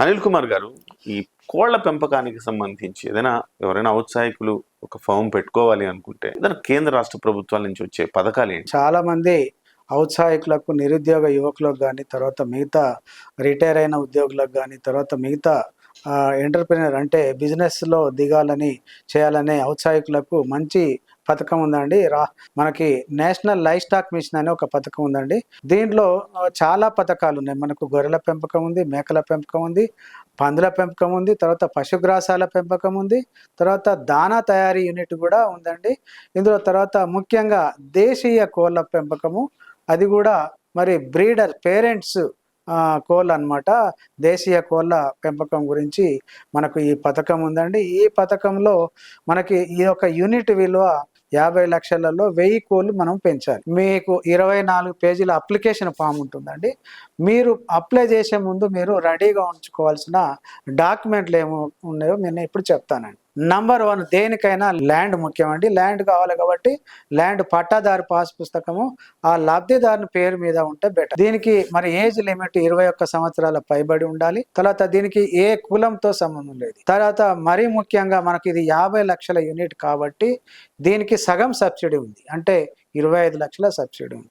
అనిల్ కుమార్ గారు ఈ కోళ్ళ పెంపకానికి సంబంధించి ఏదైనా ఎవరైనా ఔత్సాహికులు ఒక ఫామ్ పెట్టుకోవాలి అనుకుంటే ఏదైనా కేంద్ర రాష్ట్ర ప్రభుత్వాల నుంచి వచ్చే పథకాలు ఏంటి? చాలా మంది ఔత్సాహికులకు నిరుద్యోగ యువకులకు కానీ తర్వాత మిగతా రిటైర్ అయిన ఉద్యోగులకు కానీ తర్వాత మిగతా ఎంటర్ప్రినర్ అంటే బిజినెస్లో దిగాలని చేయాలనే ఔత్సాహికులకు మంచి పథకం ఉందండి. రా మనకి నేషనల్ లైఫ్ స్టాక్ మిషన్ అనే ఒక పథకం ఉందండి. దీంట్లో చాలా పథకాలు ఉన్నాయి. మనకు గొర్రెల పెంపకం ఉంది మేకల పెంపకం ఉంది పందుల పెంపకం ఉంది తర్వాత పశుగ్రాసాల పెంపకం ఉంది తర్వాత దానా తయారీ యూనిట్ కూడా ఉందండి. ఇందులో తర్వాత ముఖ్యంగా దేశీయ కోళ్ళ పెంపకము అది కూడా మరి బ్రీడర్ పేరెంట్స్ కోళ్ళ అనమాట దేశీయ కోళ్ళ పెంపకం గురించి మనకు ఈ పథకం ఉందండి. ఈ పథకంలో మనకి ఈ యొక్క యూనిట్ విలువ యాభై లక్షలలో వెయ్యి కోళ్ళు మనం పెంచాలి. మీకు ఇరవై నాలుగు పేజీల అప్లికేషన్ ఫామ్ ఉంటుందండి. మీరు అప్లై చేసే ముందు మీరు రెడీగా ఉంచుకోవాల్సిన డాక్యుమెంట్లు ఏమో ఉన్నాయో నేను ఇప్పుడు చెప్తానండి. నంబర్ వన్ దేనికైనా ల్యాండ్ ముఖ్యమండి. ల్యాండ్ కావాలి కాబట్టి ల్యాండ్ పట్టాదారు పాస్ పుస్తకము. ఆ లబ్ధిదారుని పేరు మీద ఉంటే బెటర్ దీనికి మరి ఏజ్ లిమిట్ ఇరవై ఒక్క సంవత్సరాల పైబడి ఉండాలి. తర్వాత దీనికి ఏ కులంతో సంబంధం లేదు. తర్వాత మరీ ముఖ్యంగా మనకి ఇది యాభై లక్షల యూనిట్ కాబట్టి దీనికి సగం సబ్సిడీ ఉంది. అంటే ఇరవై ఐదు లక్షల సబ్సిడీ ఉంది.